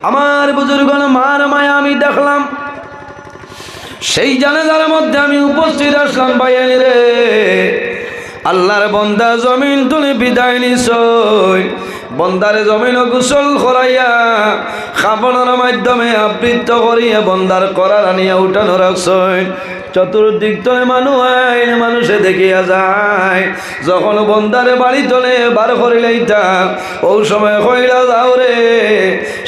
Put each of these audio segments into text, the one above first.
আমার বুজুর্গ মার মায়া আমি দেখলাম। সেই জানাজার মধ্যে আমি উপস্থিত আসলাম বাইয়ানি রে। আল্লাহর বন্দা জমিন তুমি বিদায় নিছই বন্দারে জমিন গোসল করাইয়া খাবনের মাধ্যমে আবৃত্ত করিয়া বন্দার করার আনিয়া উঠানো রাখছই। চতুর্দিক তলে মানুষ মানুষে দেখিয়া যায়। যখন বন্দারে বাড়ি তলে বার করিলাইতা ও সময় কইলা যাও রে,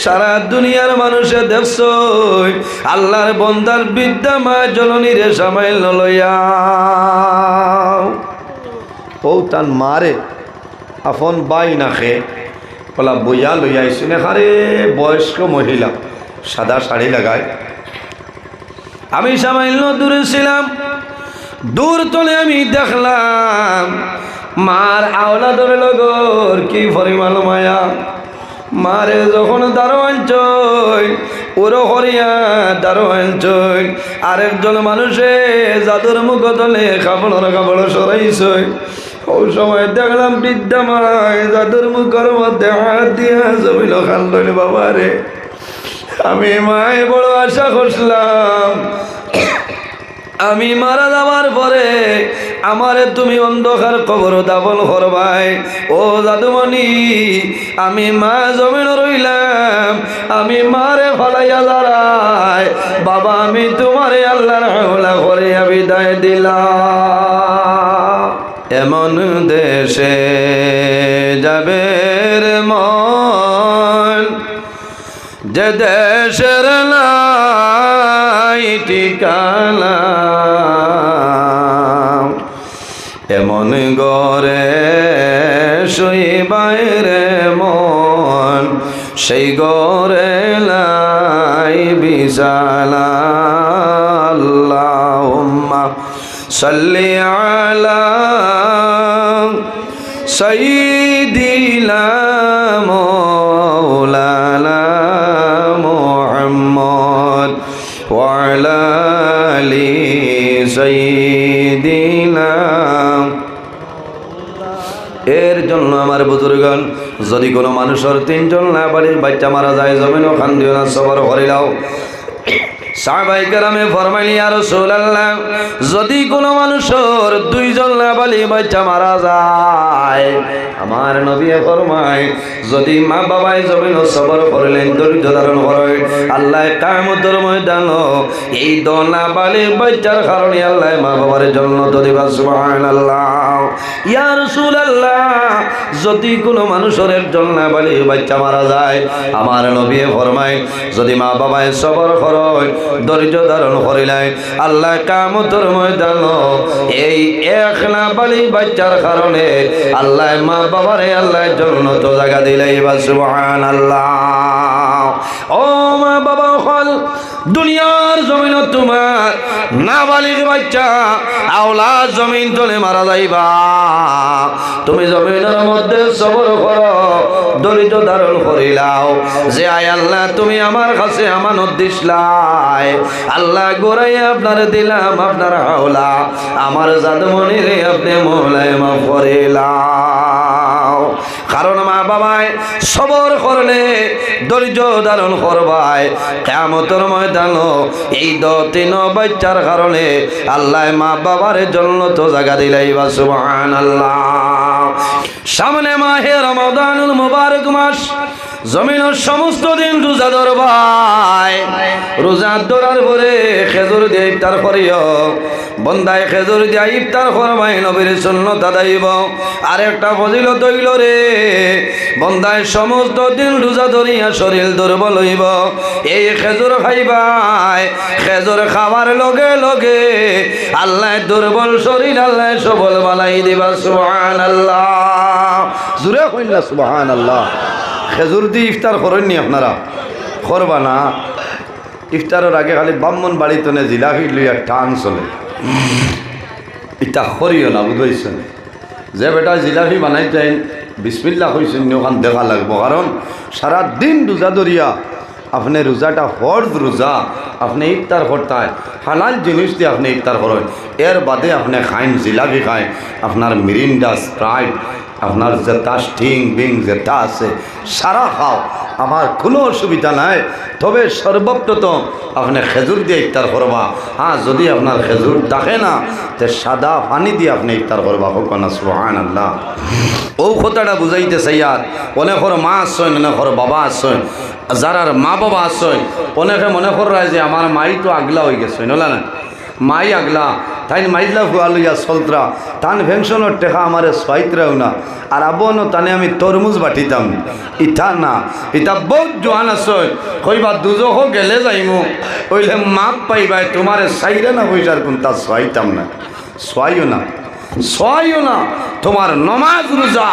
সারা দুনিয়ার মানুষে দেখছই, আল্লাহর বন্দার বিদ্যা মা জননী রে সামাইল লইয়া। ও তান মারে আফন বাই নাখে পলা বইয়া লইয়া আইসুনে হারে বয়স্ক মহিলা, সাদা শাড়ি লাগায় আমি সামান্য দূরে ছিলাম। দূর তলে আমি দেখলাম, মার আওলা ধরে লগর কি পরিমাণ মায়া। মারে যখন দারোয়ান চই ওরও হরিয়া দারোয়ান চই, আরেকজন মানুষে জাদুর মুখ তলে কাপড় কাপড় সরাইছই। ওই সময় দেখলাম বৃদ্ধা মায় জাদুর মুখের মধ্যে হাত দিয়া জমিল খান বাবা রে আমি মায় বড় আশা করছিলাম। আমি মারা যাওয়ার পরে আমারে তুমি অন্ধকার কবর দাবল করবাই। ও দাদুমণি আমি মা জমিন রইলাম। আমি মারে ফালাইয়া দাঁড়াই বাবা, আমি তোমারে আল্লাহর হাওলা করে বিদায় দিলাম। এমন দেশে যাবে মন, যে ঠিকানা এমন গরে শুই বাইরে মন সেই গরে লাই বিশালা আল্লাহুম্মা সাল্লি আলা সাইয়্যিদিনা مولانا محمد وعلى آل سيدنا এর জন্য আমার বুজুর্গন যদি কোনো মানুষের তিনজন না বাড়ির বাচ্চা মারা যায় জমিন ওখান দিও না সবর করিলাও সাহাবাই কেরামে ফরমাইলি আর সোলাল্লাহ যদি কোনো মানুষের দুইজন না বালি বাচ্চা মারা যায়, আমার নবী ফরমায়, যদি মা বাবাই জমিন সবর করলেন, ধৈর্য ধারণ করে, আল্লাহ কামতর ময়দান এই দনা বালি বাচ্চার কারণে আল্লাহ মা বাবার জন্য দিবা সুবহানাল্লাহ। ইয়া রাসূলুল্লাহ, যদি কোনো মানুষের একজন না বালি বাচ্চা মারা যায়, আমার নবী ফরমায়, যদি মা বাবাই সবর করয় ধৈর্য ধারণ করিলাই। আল্লাহ কামতর ময়দান এই এক না বালি বাচ্চার কারণে আল্লাহ মা বাবারে আল্লাহ জন্য তো জায়গা দিলাই বা সুবহান আল্লাহ ও মা বাবা হল দুনিয়ার জমিন তোমার নাবালিগ বাচ্চা আওলা জমিন তলে মারা যাইবা। তুমি জমিনের মধ্যে সবর করো দরিদ্র ধারণ করিলাও যে আয় আল্লাহ, তুমি আমার কাছে আমানত দিসলাই আল্লাহ গোড়াই আপনার দিলাম, আপনার হাওলা। আমার জাদমনি রে আপনি মোলায় মা করিলাও কারণ মা বাবায় সবর করলে, ধৈর্য ধারণ করবায় কেমতর ময়দান এই দ তিন বাচ্চার কারণে আল্লাহ মা বাবার জন্য তো জায়গা দিলাই বা সুবাহ আল্লাহ সামনে মাহে রমাদানুল মুবারক মাস। জমিনের সমস্ত দিন রোজা ধরবাই রোজা ধরার পরে খেজুর দিয়ে ইফতার করিও। বন্দায় খেজুর দিয়া ইফতার করবাই নবীর সুন্নত আদাইব আর একটা ফজিলত হইল রে, বন্দায় সমস্ত দিন রোজা ধরিয়া শরীর দুর্বল হইব। এই খেজুর খাইবাই খেজুর খাবার লগে লগে আল্লাহ দুর্বল শরীর আল্লাহ সবল বানাই দিবা সুবহান আল্লাহ জুড়ে কইন না সুবহান আল্লাহ খেজুর দিয়ে ইফতার করেননি আপনারা? করবা না। ইফতারের আগে খালি ব্রাহ্মণ বাড়িতে নে, জিলাপি লইয়া টান চলে। ইটা করিও না, বুঝাইছেন? যে বেটা জিলাপি বানাইতেন বিসমিল্লা হয়েছেন ওখান দেখা লাগবো। কারণ সারা দিন রোজা ধরিয়া আপনি রোজাটা ফর্জ রোজা, আপনি ইফতার করতায় হালাল জিনিস দিয়ে আপনি ইফতার করেন। এর বাদে আপনি খাইন, জিলাপি খায় আপনার মিরিন্ডা, স্প্রাইট আপনার যে তাস ঠিং বিং যেটা আছে, সারা খাও। আমার কোনো অসুবিধা নাই। তবে সর্বপ্রথম আপনি খেজুর দিয়ে ইফতার করবা। হ্যাঁ যদি আপনার খেজুর থাকে না, তে সাদা পানি দিয়ে আপনি ইফতার করবা। হোক না সুহান আল্লাহ ও কথাটা বুঝাইতে চাইয়ার অনেকর মা আসছেন অনেকর বাবা আসছেন যারার মা বাবা আসছেন অনেকে মনে করায় যে আমার মাই তো আগলা হয়ে গেছে নলা না? মাই আগলা, তাইন মাইলা হুয়া লইয়া সলত্রা তান ভেংশনের টেকা আমারে সোয়াইতরাও না। আর আবন তানে আমি তরমুজ বাটিতাম। ইটা না ইটা বহুত জোয়ান আছে কইবা দুজহ গেলে যাইমু। কইলে মাপ পাইবাই, তোমারে সাইরে না পয়সার কোন তা সোয়াইতাম না। সোয়াইও না সোয়াইও না। তোমার নমাজ, রোজা,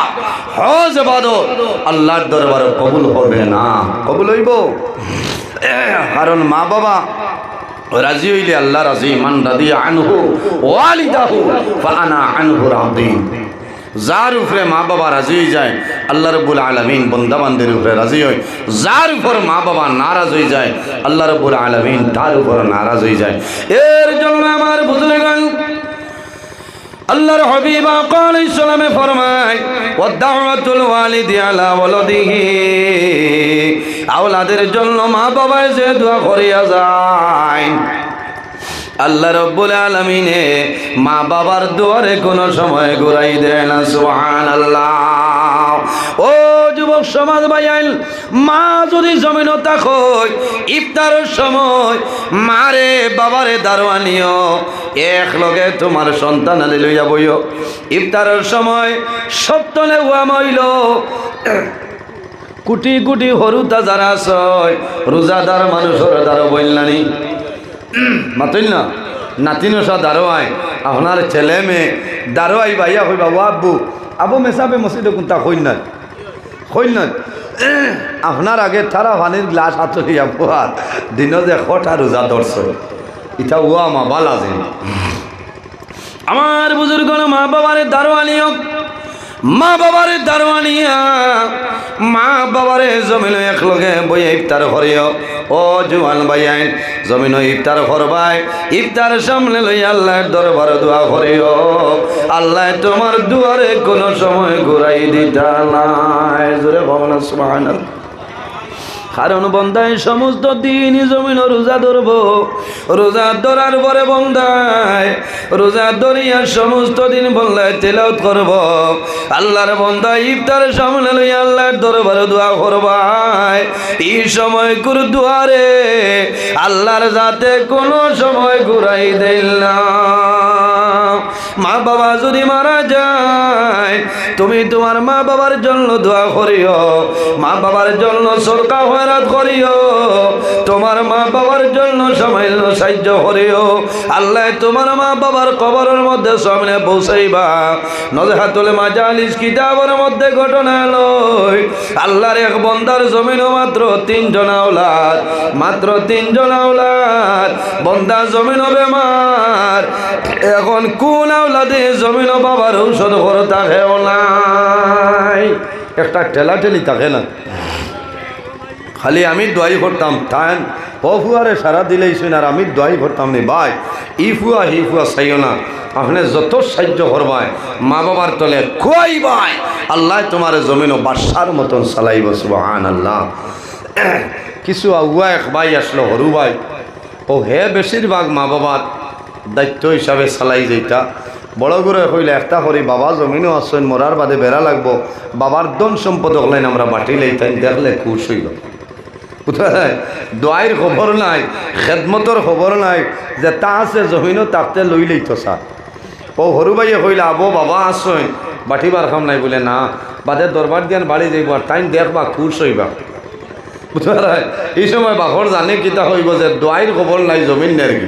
হজ বাদত আল্লাহর দরবারে কবুল হবে না। কবুল হইব? কারণ মা বাবা রাজি হইলে আল্লাহ রাজি, মান রাদি আনহু, ওয়ালিদাহু ফানা আনহু রাদি যার উপরে মা বাবা রাজি হয়ে যায়, আল্লাহ রব্বুল আলমিন বন্দাবানদের উপরে রাজি হয়। যার উপর মা বাবা নারাজ হয়ে যায়, আল্লাহ রব্বুল আলমিন তার উপর নারাজ হয়ে যায়। এর জন্য আমার বুজুর্গান আল্লাহর হবিবা কাল ইসলামে ফরমায় ও দাওয়াতুল ওয়ালিদি আলা ওয়ালাদিহি। আওলাদের জন্য মা বাবায় যে দোয়া করিয়া যায়। আল্লাহ রব্বুল আলমিনে মা বাবার দুয়ারে কোনো সময় ঘুরাই দেয় না সুহান আল্লাহ ও যুবক সমাজ ভাইয়াল মা যদি জমিন তাকই ইফতারের সময় মারে বাবারে দারোয়ানিও, এক লগে তোমার সন্তান আলি লইয়া বইও। ইফতারের সময় সপ্তনে হুয়া মইল, কোটি কোটি হরুতা যারা আছে রোজাদার মানুষের দ্বারা বললানি মাতইল না? নাতিন সা দারোয়াই আপনার ছেলে মেয়ে। দারোয়াই ভাইয়া কইবা ও আব্বু। আবু মেসাবে মসজিদে কোনটা কইন না কইন না আপনার আগে তারা পানির গ্লাস হাত হইয়া পোহার দিন যে কটা রোজা ধরছ। ইটা ও আমা বালা যে আমার বুজুর্গ মা বাবারে দারোয়ানিও মা বাবারে দারোয়ানিয়া মা বাবারে জমিন একলগে বই ইফতার করিও। ও জুয়ান ভাইয়াই জমিন ইফতার করবাই। ইফতার সামনে লই আল্লাহর দরবার দোয়া করিও। আল্লাহ তোমার দুয়ারে কোনো সময় ঘুরাই দিতা নাই। জোরে ভবন সুবহানাল্লাহ। কারণ বন্দায় সমস্ত দিন জমিন রোজা ধরব। রোজা ধরার পরে বন্দায় রোজা ধরিয়া সমস্ত দিন বন্দায় তেলাউত করব। আল্লাহর বন্দায় ইফতার সামনে লই আল্লাহর দরবারে দোয়া করবাই এই সময় কুর দুয়ারে আল্লাহর যাতে কোনো সময় ঘুরাই দিল না। মা বাবা যদি মারা যায়, তুমি তোমার মা বাবার জন্য দোয়া করিও, মা বাবার জন্য সরকার হয়রাত করিও, তোমার মা বাবার জন্য সময় সাহায্য করিও। আল্লাহ তোমার মা বাবার কবরের মধ্যে সামনে পৌঁছাইবা। নজহাতুল মাজালিস কিতাবের মধ্যে ঘটনা লই, আল্লাহর এক বন্দার জমিনও মাত্র তিনজন আওলাদ, মাত্র তিনজন আওলাদ বন্দা জমিন বেমার। এখন কোন আওলাদে জমিন বাবার ঔষধ করে তাকেও নাই। একটা ঠেলা ঠেলি থাকে না। খালি আমি দোয়াই করতাম তাই ও ফুয়ারে সারা দিলেই শুন আর আমি দোয়াই করতাম নি, ভাই। ই ফুয়া, হি ফুয়া চাইও না। আপনি যত সাহায্য করবাই, মা বাবার তলে খুয়াই ভাই আল্লাহ তোমার জমিনও বাসার মতন চালাইব সুবাহান আল্লাহ কিছু আগুয়া এক ভাই আসলো, হরু ভাই। ও হে বেশিরভাগ মা বাবার দায়িত্ব হিসাবে চালাই যেটা বড় করে হইলে একটা করি বাবা জমিনও আসছেন মরার বাদে বেড়া লাগবো। বাবার দন সম্পদ হলেন আমরা বাটিলেই তাই দেখলে খুশ হইল দোয়াইর খবর নাই খেদমতর খবর নাই, যে তা আছে জমিনও তাতে লইলেই তো স্যার ও সৰু বাইয়ে কইলে, আবো, বাবা আসছেন বাটিবার খাম নাই বলে, না। বাদে দরবার দিয়ান বাড়ি যাইব আর টাইম দেখবা খুশ হইবা। বুঝতে এই সময় বাপর জানে কিতা হইব যে দোয়াইর খবর নাই, জমিন নের কি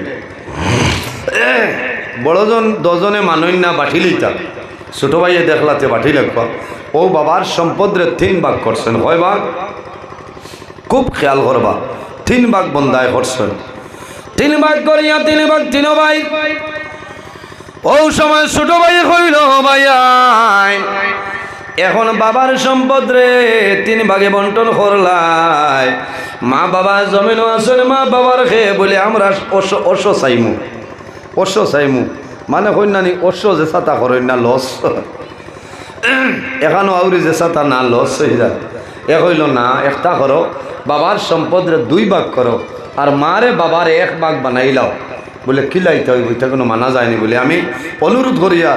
বড়জন দজনে মানুষ না বাঠি লইতা ছোট ভাইয়ে দেখলাতে বাঠি লাগবা ও বাবার সম্পদরে তিন ভাগ করছেন। হয় ভাগ? খুব খেয়াল করবা। তিন ভাগ বন্দায় করছেন। তিন ভাগ করিয়া তিন ভাগ তিন ভাই। ও সময় ছোট ভাই হইল ভাইয়াই এখন বাবার সম্পদ রে তিন ভাগে বন্টন করলাই। মা বাবা জমিনও আছেন, মা বাবার খেয়ে বলে আমরা অশ্ব অশ্ব চাইমু অশ্ব চাইমু। মানে কন্যানি অশ্ব যে ছাতা না লস এখানো আউরি যে তা না লস হয়ে যায়। এ হইল না, একটা করো বাবার সম্পদরে দুই ভাগ করো আর মারে বাবার এক ভাগ বানাইলাও বলে কিলাইতে হইব? এটা কোনো মানা যায়নি বলে। আমি অনুরোধ করিয়া,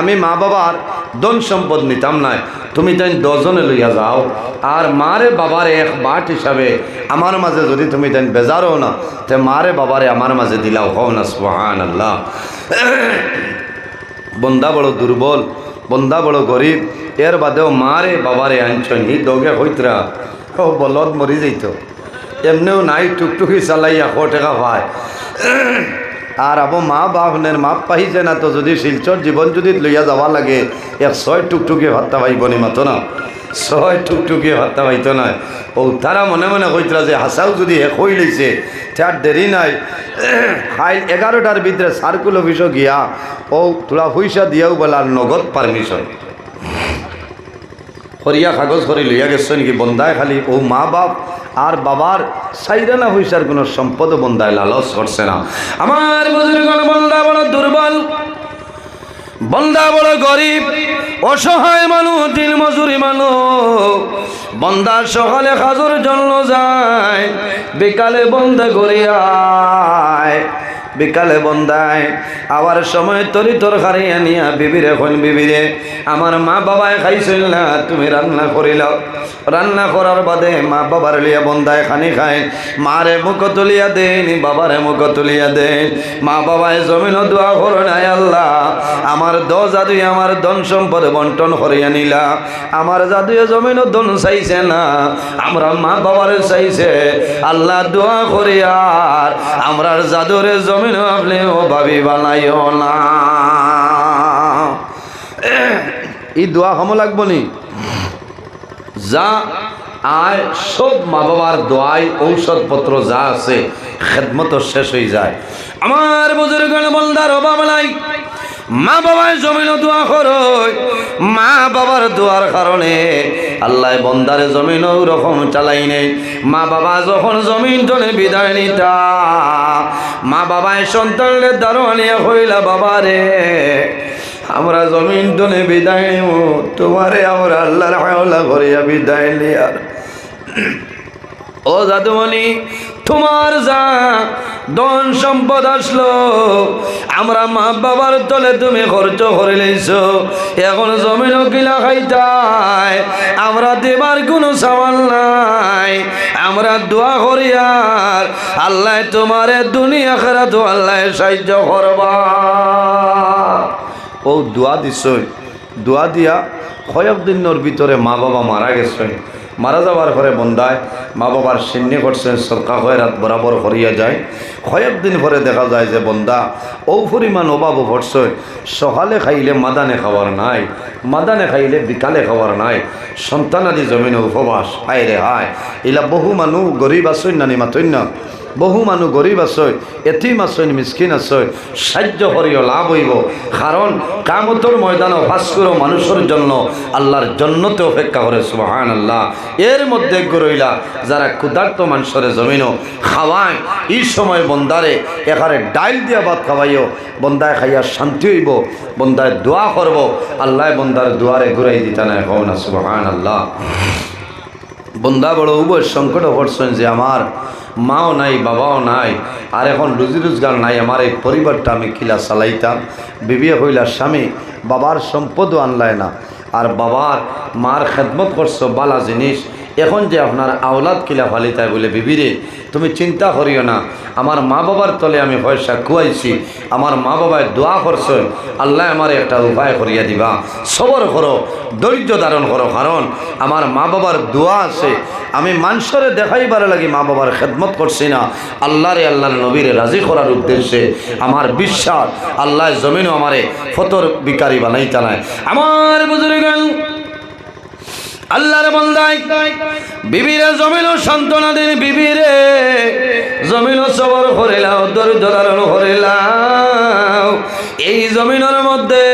আমি মা বাবার ধন সম্পদ নিতাম নাই। তুমি তাই দশজনে লইয়া যাও। আর মারে বাবার এক বাট হিসাবে আমার মাঝে যদি তুমি তাই বেজারও না, তে মারে বাবারে আমার মাঝে দিলাও। হও না সুহান আল্লাহ বন্দা বড় দুর্বল, বন্দা বড় গরিব। এর বাদেও মারে বাবারে আনছন। হি দগে হইতরা ও বলদ মরি যাইত। এমনিও নাই, টুকটুকি চালাইয়া শ টাকা পায়। আর আবো মা বাপনের মাপ পাইছে না তো যদি শিলচর জীবন যদি লইয়া যাওয়া লাগে, এক ছয় টুকটুকি ভাত্তা পাইব নি মাতো না। ছয় টুকটুকি ভাত্তা পাইতো না। ও তারা মনে মনে কইতরা যে হাসাও যদি শেষ হয়ে লইছে, তার দেরি নাই। হাই এগারোটার ভিতরে সার্কুল অফিসও গিয়া ও তোলা পয়সা দিয়াও বলার নগদ পারমিশন। করিয়া কাগজ করে লইয়া গেছ নাকি বন্দায় খালি। ও মা বাপ আর বাবার সাইরানা হইসার কোনো সম্পদ বন্দায় লালস করছে না। আমার বুজুর্গ বন্দা বড় দুর্বল, বন্দা বড় গরিব, অসহায় মানুষ দিন মজুরি মানুষ। বন্দা সকালে খাজুর জন্য যায়, বিকালে বন্ধ করিয়ায়। বিকালে বন্দায় আবার সময় তরি তরকারি আনিয়া বিবিরে এখন বিবিরে। আমার মা বাবায় খাইছিল না, তুমি রান্না করিলাও রান্না করার বাদে মা বাবার লিয়া বন্দায় খানি খায়। মারে মুখ তুলিয়া দেন বাবারে মুখ তুলিয়া দেন মা বাবায় জমিন দোয়া করো নাই, আল্লাহ। আমার দ জাদুই, আমার ধন সম্পদ বন্টন করিয়া নিলা। আমার জাদুয়ে জমিন ধন চাইছে না, আমরা মা বাবার চাইছে। আল্লাহ দোয়া করিয়ার আমরার জাদুরে জমিন আপনি ও ভাবি বানাইও না। এই দোয়া হম লাগবো নি? যা আয়, সব মা বাবার দোয়ায় ঔষধপত্র যা আছে, খেদমত শেষ হয়ে যায়। আমার বুজুর্গ বলদার অভাব নাই। মা বাবায় জমিন দোয়া করো। মা বাবার দোয়ার কারণে আল্লাহ বন্দারে জমিন রকম চালাই নেই মা বাবা যখন জমিন টনে বিদায় নিতা, মা বাবায় সন্তানের দারোয়ানিয়া হইলা বাবারে, আমরা জমিন টনে বিদায় নিব তোমারে আমরা আল্লাহর হাওলা করিয়া বিদায় নিয়ার। ও জাদুমণি তোমার যা ধন সম্পদ আসলো, আমরা মা বাবার তলে তুমি খরচ করে লইছ। এখন জমিন কিলা খাইতাই আমরা দেবার কোনো সামাল নাই। আমরা দোয়া করি আর আল্লাহ তোমারে দুনিয়া খেরা তো আল্লাহ সাহায্য করবা। ও দোয়া দিছই দোয়া দিয়া কয়েক দিনের ভিতরে মা বাবা মারা গেছে। মারা যাওয়ার পরে বন্দায় মা বাবার সিন্নি করছেন সরকার হয়ে রাত বরাবর হরিয়া যায়। কয়েকদিন পরে দেখা যায় যে বন্ধা ও পরিমাণ অভাব ভরছে সকালে খাইলে মাদানে খাওয়ার নাই, মাদানে খাইলে বিকালে খাওয়ার নাই। সন্তান আদি জমিনে উপবাস, হায় রে হায়। এলা বহু মানুষ গরিব আসৈন্য নানি মাতই না বহু মানুষ গরিব আছে এতিম আছে মিসকিন আছে, সাহায্য করিও লাভ হইব। কারণ কামতর ময়দান ভাস্কর মানুষের জন্য আল্লাহর জন্যতে অপেক্ষা করে সুবাহান আল্লাহ এর মধ্যে রইলা যারা ক্ষুধার্ত মানুষের জমিনও খাওয়ায় এই সময় বন্দারে এখানে ডাইল দিয়া ভাত খাওয়াইও বন্দায় খাইয়া শান্তি হইব বন্দায় দোয়া করব আল্লাহ বন্দার দুয়ারে ঘুরাই দিতা না এখন না সুবাহান আল্লাহ বন্দা বড় উভয় সংকট পড়ছেন যে আমার মাও নাই, বাবাও নাই, আর এখন রুজি রোজগার নাই, আমার এই পরিবারটা আমি কিলা চালাইতাম। বিবিয়ে হইলা স্বামী, বাবার সম্পদও আনলায় না, আর বাবার মার খেদমত করছ, বালা জিনিস এখন যে আপনার আওলাদ কিলা ফালিতায় বলে, বিবিরে, তুমি চিন্তা করিও না। আমার মা বাবার তলে আমি পয়সা খুয়াইছি। আমার মা বাবায় দোয়া করছে, আল্লাহ আমার একটা উপায় করিয়া দিবা। সবর করো, ধৈর্য ধারণ করো, কারণ আমার মা বাবার দোয়া আছে। আমি মানুষরে দেখাইবার লাগে মা বাবার খেদমত করছি না। আল্লাহরে আল্লাহর নবীরে রাজি করার উদ্দেশ্যে আমার বিশ্বাস আল্লাহ জমিনও আমারে ফতর বিকারি বানাইতা নাই। আমার বুজুর্গান আল্লাহর বন্দাই বিবিরে জমিল সন্তানাদের বিবিরে। জমিল সবর করিলাও দরিদ্র ধারণ করিলাও এই জমিনের মধ্যে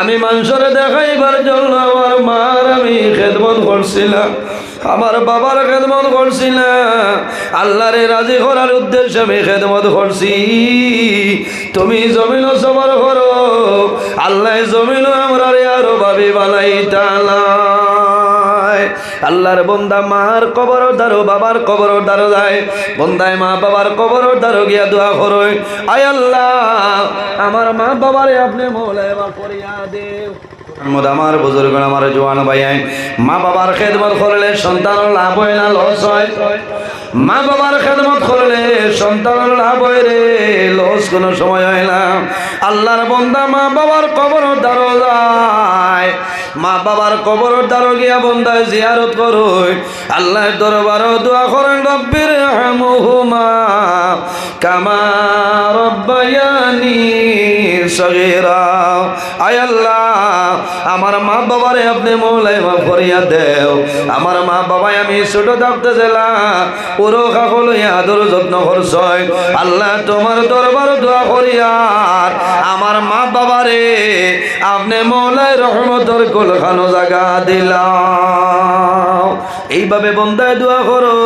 আমি মানুষরে দেখাইবার জন্য আমার মার আমি খেদমত করছিলাম। আমার বাবার খেদমত করছি না আল্লাহরে রাজি করার উদ্দেশ্যে আমি খেদমত করছি। তুমি জমিন সবার করো, আল্লাহ জমিন আমরা আরও ভাবি বানাই আল্লাহর বন্দা মার কবর দারো বাবার কবর দারো যায়। বন্দায় মা বাবার কবর দারো গিয়া দোয়া করো। আয় আল্লাহ, আমার মা বাবারে আপনি বা করিয়া আমার বুজুর্গ, আমার জোয়ান মা বাবার খেদমত করলে সন্তান লাভ হয় না, লস হয়। মা বাবার খেদমত করলে সন্তান লাভ হয় রে, লস কোনো সময় হয় না। আল্লাহর বন্দা মা বাবার কবর দ্বারো যায়। মা বাবার কবর দ্বারো গিয়া বন্দায় জিয়ারত করো আল্লাহর দরবারও দোয়া করেন রব্বির হামুহুমা কামা রব্বায়ানি সগীরা। আয় আল্লাহ, আমার মা বাবারে আপনি মৌলাই মা করিয়া দেও। আমার মা বাবাই আমি ছোট থাকতে ছিলাম পুরো কাকল আদর যত্ন করছয় আল্লাহ তোমার দরবার দোয়া করিয়ার আমার মা বাবা বাবারে, আপনি মৌলাই রহমতর কোলখানো জাগা দিলাম। এইভাবে বন্দায় দোয়া করো,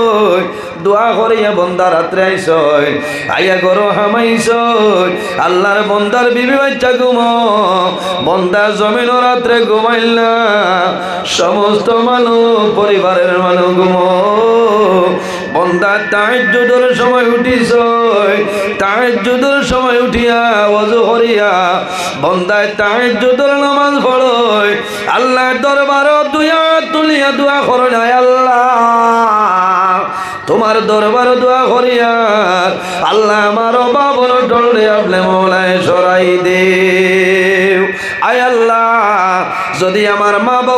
দোয়া করিয়া বন্দা রাত্রে আইসয় আইয়া করো হামাইসয় আল্লাহর বন্দার বিবি বাচ্চা ঘুম, বন্দা জমিন রাত্রে ঘুমাইল। সমস্ত মানুষ, পরিবারের মানুষ ঘুম। বন্দা তাই যুদর সময় উঠিস তাই যুদর সময় উঠিয়া অজু করিয়া বন্দায় তাই যুদর নামাজ পড়ই আল্লাহর দরবার দুয়া তুলিয়া দোয়া করো না আল্লাহ। তোমার দরবার দোয়া করিয়ার আল্লাহ আমার বাবর ডলে আপনি মৌলায় সরাই দে আয় আল্লাহ, যদি আমার মা বাবারে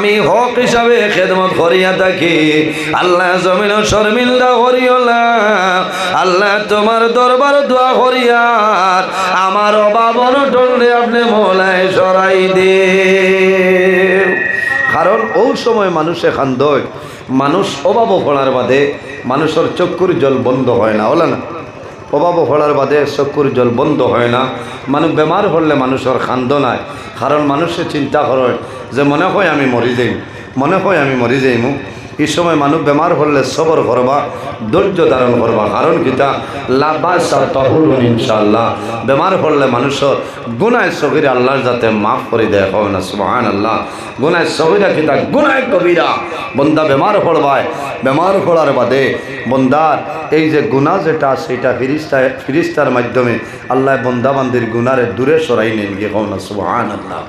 আমি হক হিসাবে খেদমত করিয়া থাকি। আল্লাহ জমিন শর্মিন্দা করিওলা আল্লাহ তোমার দরবার দোয়া করিয়ার। আমার বাবর ডলে আপনি মৌলায় সরাই দে কারণ ও সময় মানুষে খান্দয়। মানুষ অভাব ফোড়ার বাদে মানুষের চক্ষুর জল বন্ধ হয় না ওলা না? অভাব হওয়ার বাদে চক্ষুর জল বন্ধ হয় না। মানুষ বেমার হলে মানুষের খান্দ নাই। কারণ মানুষের চিন্তা করে যে মনে হয় আমি মরি যাই মনে হয় আমি মরি যাইমু। এই সময় মানুষ বেমার হলে সবর করবা, ধৈর্য ধারণ করবা। কারণ কিতা লাভা তহরুন ইনশাল্লাহ বেমার হলে মানুষের গুনায় সগিরে আল্লাহর যাতে মাফ করে দেয় হয় না? সুবাহান আল্লাহ গুনায় সগিরা কিতা গুনায় কবিরা। বন্দা বেমার পড়বায় বেমার পড়ার বাদে বন্দার এই যে গুণা যেটা সেটা ফিরিস্তায় ফিরিস্তার মাধ্যমে আল্লাহ বন্দাবান্দির গুনারে দূরে সরাই নেন গিয়ে কও না? সুবাহান আল্লাহ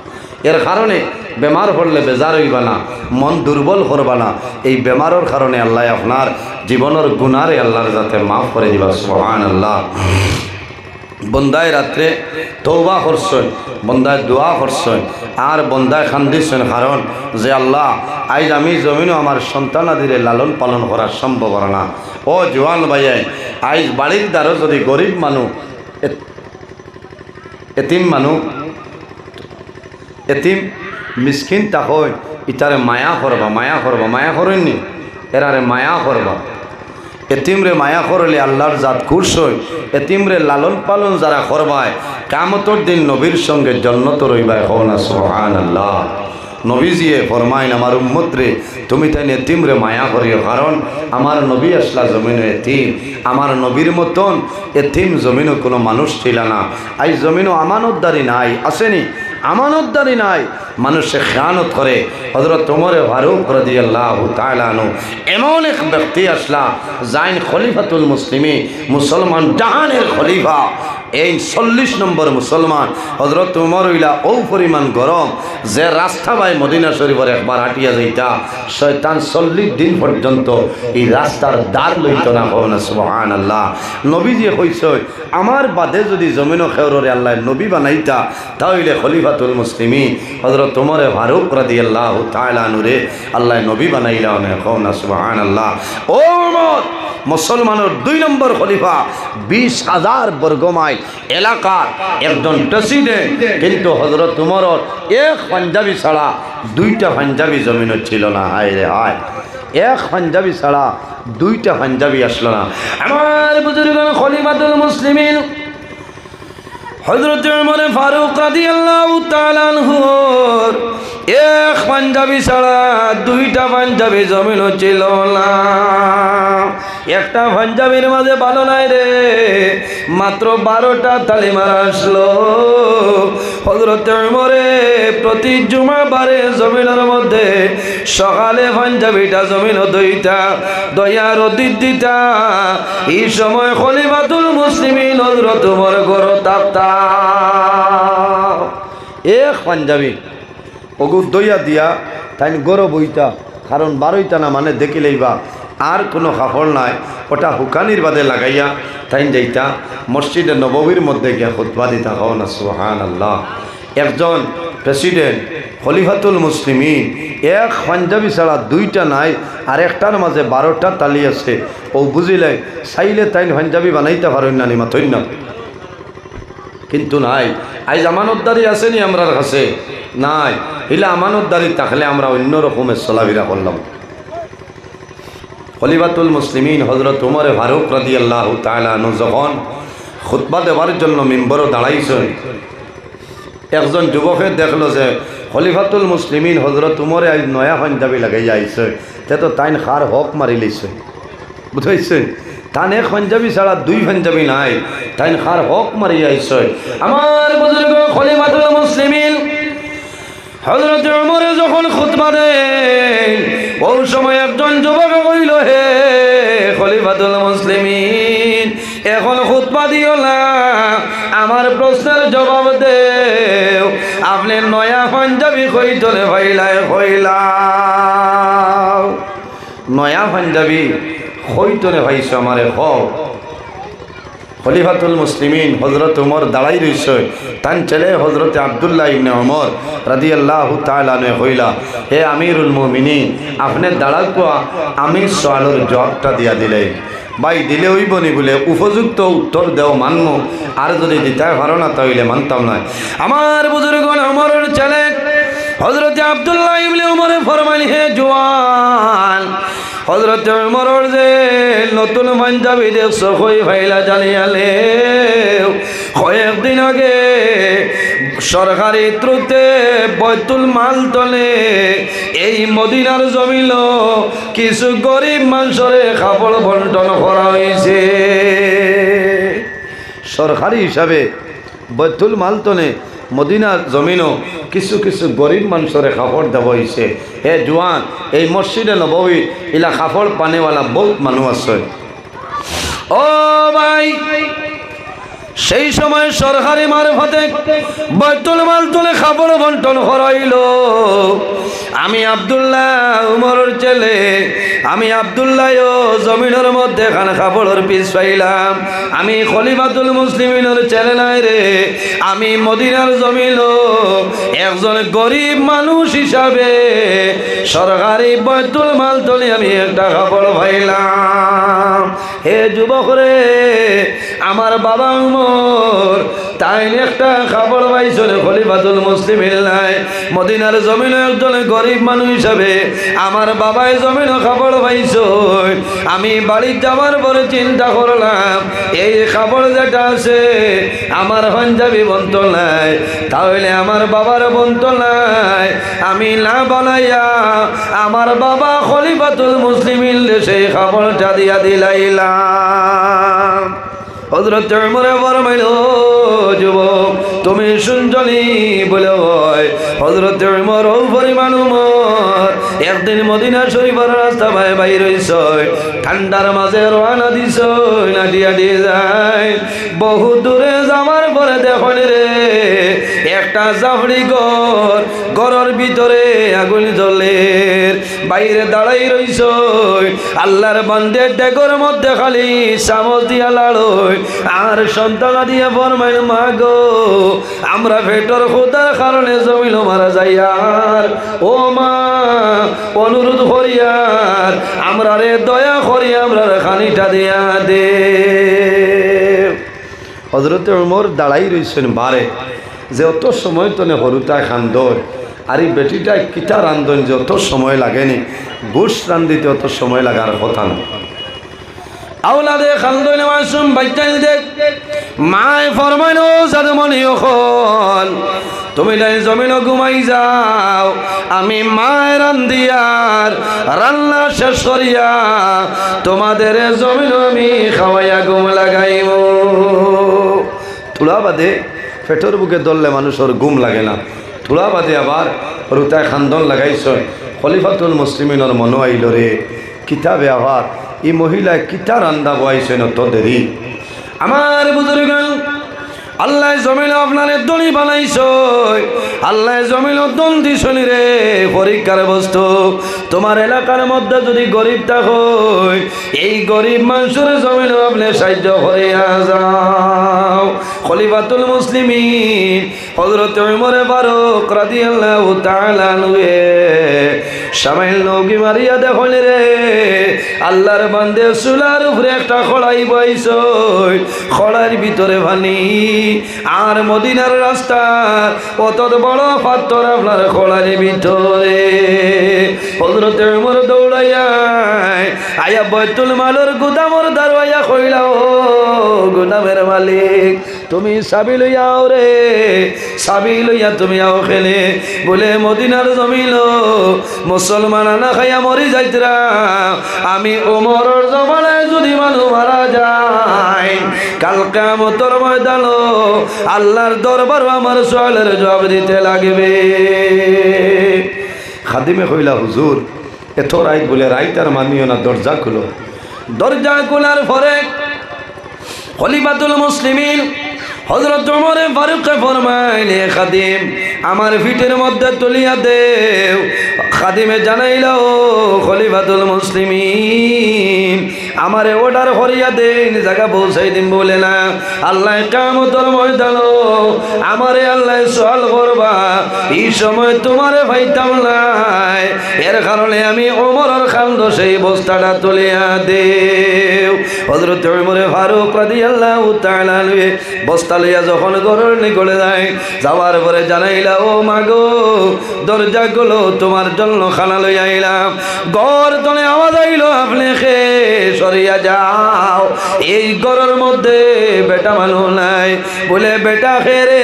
এর কারণে বেমার পড়লে বেজার হইবা না, মন দুর্বল করবা না। এই বেমারের কারণে আল্লাহ আপনার জীবনের গুণারে আল্লাহর যাতে মাফ করে দিবা সুহান আল্লাহ বন্দায় রাত্রে তৌবা করছেন, বন্দায় দোয়া করছেন, আর বন্দায় খান্দিছেন কারণ যে আল্লাহ আজ আমি জমিনও আমার সন্তানাদিরে লালন পালন করা সম্ভব না। ও জোয়ান ভাইয়াই আজ বাড়ির দ্বারও যদি গরিব মানুষ এতিম মানুষ এতিম মিসকিন তা হয় ইতারে মায়া করবা মায়া করবা, মায়া করেননি? এরারে মায়া করবা। এতিমরে মায়া করলে আল্লাহর জাত কুরসই এতিমরে লালন পালন যারা করবায় কামতর দিন নবীর সঙ্গে জন্নত রইবায় হও না সোহান আল্লাহ নবীজিয়ে ফরমাইন, আমার উম্মতরে, তুমি তাই এতিমরে মায়া করিও, কারণ আমার নবী আসলা জমিন এতিম। আমার নবীর মতন এতিম জমিনও কোনো মানুষ ছিল না। আই জমিনও আমানতদারি নাই, আসেনি। আমানতদারি নাই। মানুষে খেয়ানত করে। হজরত তোমরে ফারুক রদি আল্লাহ তালানু এমন এক ব্যক্তি আসলা জাইন খলিফাতুল মুসলিমে মুসলমান জাহানের খলিফা। এই চল্লিশ নম্বর মুসলমান হজরত তোমার ইলা ও পরিমাণ গরম, যে রাস্তা বাই মদিনা শরীফের একবার হাঁটিয়া যাইতা, শয়তান চল্লিশ দিন পর্যন্ত এই রাস্তার দ্বার লইত না হও না সুবহান আল্লাহ নবী যে কইস আমার বাদে যদি জমিন খেউরে আল্লাহ নবী বানাইতা, তাহলে খলিফাতুল মুসলিমি হজরত তোমারে ফারুক রাদি আল্লাহ তাইলানুরে আল্লাহ নবী বানাইলা হও না আল্লাহ ও মুসলমানের দুই নম্বর খলিফা, বিশ হাজার বর্গমাইল এলাকার একজন প্রেসিডেন্ট। কিন্তু হজরত উমরর এক পাঞ্জাবি ছাড়া দুইটা পাঞ্জাবি জমিনও ছিল না, হায় রে হায়। এক পাঞ্জাবি ছাড়া দুইটা পাঞ্জাবি আসলো না। আমার বুজুর্গ খলিফাতুল মুসলিমিন হজরত উমর ফারুক রাদিয়াল্লাহু আল্লাহ আনহুর এক পাঞ্জাবি ছাড়া দুইটা পাঞ্জাবি জমিন ছিল না। একটা পাঞ্জাবির মাঝে ভালো নাই রে। মাত্র বারোটা তালি মারা আসলো। হজরত মরে প্রতি জুমা বারে জমিনের মধ্যে সকালে পাঞ্জাবিটা জমিন দুইটা দয়ার দিদিটা এই সময় খলিফাতুল মুসলিমিন হজরত মর গর তাপ্তা। এক পাঞ্জাবি। অগুর দইয়া দিয়া তাই গরো বইতা কারণ বারোইটা না মানে দেখিলেই বা আর কোনো কাপড় নাই। ওটা হুকানির বাদে লাগাইয়া তাই যাইতা। মসজিদে নববীর মধ্যে গিয়া খুতবা দিতা। হও না সুহান আল্লাহ একজন প্রেসিডেন্ট, খলিফাতুল মুসলিমিন, এক পাঞ্জাবি ছাড়া দুইটা নাই, আর একটার মাঝে বারোটা তালি আছে। ও বুঝিলে, চাইলে তাই পাঞ্জাবি বানাইতে পারেন না নিমা তৈন্য কিন্তু নাই। আজ আমানতদারি আসেনি আমরার কাছে? নাই। হিলা আমানতদারি থাকলে আমরা অন্য রকমের চলাফেরা করলাম। খলিফাতুল মুসলিমিন হজরত উমরে ফারুক রাদি আল্লাহ তালানু যখন খুতবা দেওয়ার জন্য মেম্বরও দাঁড়াইছেন, একজন যুবকে দেখল যে খলিফাতুল মুসলিমিন হজরত উমরে আজ নয়া পাঞ্জাবি লাগাই যাইছে তে তো তাইন খার হক মারি লইছে। বুঝাইছে? তান এক পাঞ্জাবি ছাড়া দুই পাঞ্জাবি নাই, তাইন খার হক মারি আইছে। আমার বুজুর্গ খলিফাতুল মুসলিমিন হজরত উমরে যখন খুতবা দেন, ওই সময় একজন যুবক কইল, হে খলিফাতুল মুসলিমিন, এখন খুতবা দিও না, আমার প্রশ্নের জবাব দেও। আপনি নয়া পাঞ্জাবি কই তোলে হইলাই হইলাও নয়া পাঞ্জাবি কই তোলে ভাইছ আমারে হও খলিফাতুল মুসলিমিন হজরত উমর দাঁড়াই রইছে তান ছেলে হজরত আবদুল্লাহ ইবনে ওমর রাদি আল্লাহ তালানে হইলা। হে আমিরুল মুমিনি আপনি দাঁড়াল কোয়া আমি সোয়ালোর জবাবটা দিয়া দিলে। ভাই, দিলে হইব নি বলে উপযুক্ত উত্তর দেও মানব। আর যদি দিতে পারো না তাহলে মানতাম না। আমার বুজুর্গ অমরের ছেলে হজরত আবদুল্লাহ ইবনে ওমরে ফরমাইল, হে জোয়ান হজরত মরর যে নতুন পাঞ্জাবি দেখছ? কই ভাইলা জানিয়ালে? কয়েকদিন আগে সরকারি ত্রুতে বৈতুল মাল তলে এই মদিনার জমিল কিছু গরিব মানুষরে খাবড় বন্টন করা হয়েছে। সরকারি হিসাবে বৈতুল মাল তলে মদিনার জমিনও কিছু কিছু গরিব মানুষের কাপড় দেওয়া হয়েছে হে জোয়ান এই মসজিদে নবী ইলা কাপড় পানেওয়ালা বহুত মানুষ আছে। ও ভাই, সেই সময় সরকারি মারফতে বৈতুল মাল তুলে খাবার বন্টন করাইল আমি আবদুল্লাহ উমরের ছেলে, আমি আবদুল্লাহ ও জমিনের মধ্যে খান খাবড়ের পিস পাইলাম। আমি খলিফাতুল মুসলিমিনের ছেলে নাই রে, আমি মদিনার জমিন একজন গরিব মানুষ হিসাবে সরকারি বৈতুল মাল তুলে আমি একটা খাবড় পাইলাম। হে যুবক রে, আমার বাবা উমর, তাই একটা খাবার পাইছনে খলিফাতুল মুসলিম নাই। মদিনার জমিন একজন গরিব মানুষ হিসাবে আমার বাবাই জমিন খাবার পাইছ। আমি বাড়ির যাওয়ার পরে চিন্তা করলাম, এই খাবার যেটা আছে, আমার পাঞ্জাবি বন্ত নাই। তাহলে আমার বাবার বন্ত নাই। আমি না বানাইয়া আমার বাবা খলিফাতুল মুসলিম সেই খাবারটা দিয়া দিলাইলাম। হজরত মনে ফরমাইল, যুবক, তুমি শুনছনি বলে হয়। হজরত মর পরিমাণ উমর। একদিন মদিনা শরীফের রাস্তা ভাই ভাই রইছ ঠান্ডার মাঝে রওনা দিছ নাটিয়া দিয়ে যায়। বহু দূরে যাওয়ার পরে দেখনি রে একটা জাফড়ি ঘর, ঘরের ভিতরে আগুন জ্বলে। বাইরে দাঁড়াই রইছ, আল্লাহর বান্দের ডেকর মধ্যে খালি চামচ দিয়া লাড়ই আর সন্তান দিয়ে ফরমাইল মা গো আমরা ভেটর খোদার কারণে জমিল মারা যাই আর। ও মা, অনুরোধ করিয়ার আমরা রে দয়া করি, আমরা খানিটা দিয়া দে। হজরত উমর দাঁড়াই রইছেন বারে। যে অত সময় তো নে হরুতা খান্দর আর এই বেটিটা কিতা রান্ধন যে অত সময় লাগেনি। বুস রান্ধিতে অত সময় লাগার কথা না তুমি যাও। আমি তোমাদের জমিন আমি খাওয়াইয়া ঘুম লাগাইব তুলা বাদে পেটর বুকে দললে মানুষের ঘুম লাগে না। তুলা বাদে আবার রুতায় খান্দন লাগাইছ। খলিফাতুল মুসলিমিনের মনো আইল রে, কিতাবে আবার এই মহিলায় কিতা রান্দা বয়াইছে ন তো দেরি। আমার বুজুর্গ আল্লাহ জমিল আপনারে দড়ি বানাইছ। আল্লাহ জমিল দন দিছনি রে, পরীক্ষার বস্তু তোমার এলাকার মধ্যে যদি গরিব থাকো, এই গরিব মানুষের জমিন আপনি সাহায্য করে যাও। খলিফাতুল মুসলিমিন হজরত রাদিয়াল্লাহু তাআলা নুয়ে সামাইল নৌকি মারিয়া দেখলি রে। আল্লাহর বান্দে চুলার উপরে একটা খড়াই বইছ। খড়ার ভিতরে ভানি। আর মদিনার রাস্তা কত বড় পাত্তর আপনার খোলার ভিতরে। হজরতে উমর দৌড়াইয়া, আয়া বৈতুল মালর গুদামর দারওয়াইয়া কইলা, ও গুদামের মালিক, তুমি সাবি লইয়াও রে। সাবি লইয়া তুমি আও খেলে। বলে, মদিনার জমিল, মুসলমান না খাইয়া মরি যাইতরা আমি ওমরের জমানায় যদি মানুষ মারা যায়, কাল কামতর ময়দান, আল্লাহর দরবার আমার সোয়ালের জবাব দিতে লাগবে। খাদিমে কইলা, হুজুর, এত রাইত বলে রাইত আর মানিও না, দরজা খুলো। দরজা খোলার পরে খলিফাতুল মুসলিমিন হজরত ফারুকে ফরমাইলে খাদিম। আমার ফিটের মধ্যে তুলিয়া দেও। খাদিমে জানাইল, খলিফাতুল মুসলিমিন, আমারে অর্ডার করিয়া দেন, জায়গা পৌঁছাই দিন বলে না। আল্লাহ কামতর ময়দান আমারে আল্লাহ সওয়াল করবা। এই সময় তোমারে ভাইতাম নাই এর কারণে আমি ওমরের খান্দ সেই বস্তাটা তুলিয়া দেও। হজরত উমরে ফারুক তাআলা লয়ে বস্তা লইয়া যখন ঘরের নিকলে যায়, যাওয়ার পরে জানাইলা ও মাগো দরজা গুলো তোমার জন্য খানা লইয়া আইলাম। ঘর তলে আওয়াজ আইলো আপনি খে সরিয়া যাও। এই ঘরের মধ্যে বেটা মানুষ নাই। বলে, বেটা খেরে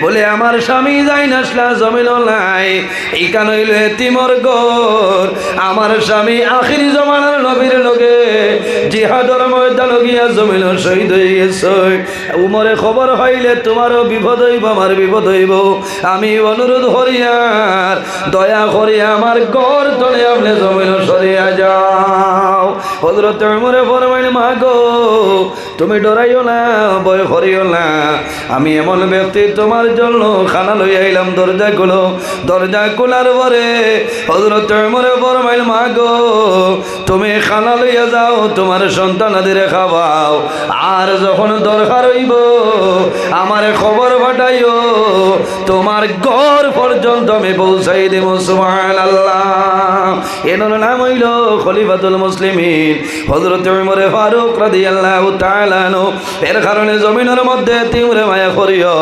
বলে, আমার স্বামী যাই নাসলা জমিন নাই। এইখান হইল এতিমর গর আমার স্বামী আখিরি জমানার নবীর লগে জিহাদর ময়দা লগিয়া জমিন শহীদ হয়ে গেছে। উমরে খবর হইলে তোমারও বিপদ হইব, আমার বিপদ হইব। আমি অনুরোধ হরিয়ার দয়া করিয়া আমার গড় তলে আপনি জমিন সরিয়া যাও হজরত উমরে ফরমাইল মা গো তুমি ডরাইও না, ভয় করিও না। আমি এমন ব্যক্তি তোমার জন্য খানা লই আইলাম দরজা গুলো দরজা খোলার পরে হজরত উমরে ফরমাইল মা গো তুমি খানা লইয়া যাও, তোমার সন্তান সন্তানাদের খাওয়াও। আর যখন দরকার হইব, আমার খবর পাঠাইও। তোমার ঘর পর্যন্ত আমি পৌঁছাই দেব সুবহান আল্লাহ এনার নাম হইল খলিফাতুল মুসলিমিন হজরত উমরে ফারুক রাদিয়াল্লাহু তাআলা এর কারণে জমিনের মধ্যে তিমরে মায়া করিও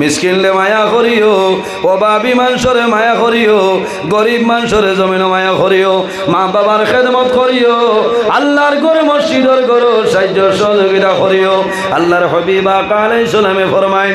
মিসকিনলে মায়া করিও, অভাবী মানুষরে মায়া করিও, গরিব মানুষরে জমিন মায়া করিও মা বাবার খেদমত করিও, আল্লাহর গরে মসজিদর গরো সাহায্য সহযোগিতা করিও। আল্লাহর হবিবা কালে সালামে ফরমায়